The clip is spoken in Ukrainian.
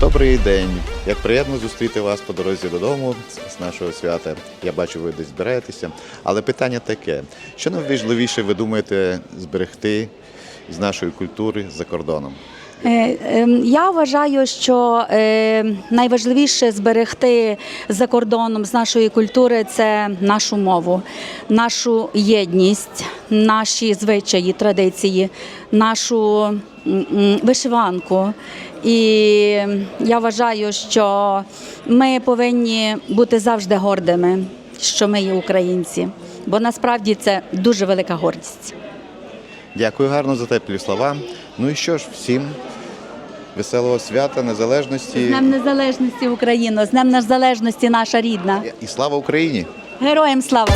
Добрий день. Як приємно зустріти вас по дорозі додому з- нашого свята. Я бачу, ви десь збираєтеся. Але питання таке: що найважливіше ви думаєте зберегти з нашої культури за кордоном? Е, ем, Я вважаю, що е, найважливіше зберегти за кордоном з нашої культури це нашу мову, нашу єдність, наші звичаї, традиції, нашу вишиванку. І я вважаю, що ми повинні бути завжди гордими, що ми є українці, бо насправді це дуже велика гордість. Дякую гарно за теплі слова. Ну і що ж, всім веселого свята, незалежності З Днем Незалежності Україна, з Днем Незалежності наша рідна. і слава Україні! Героям слава!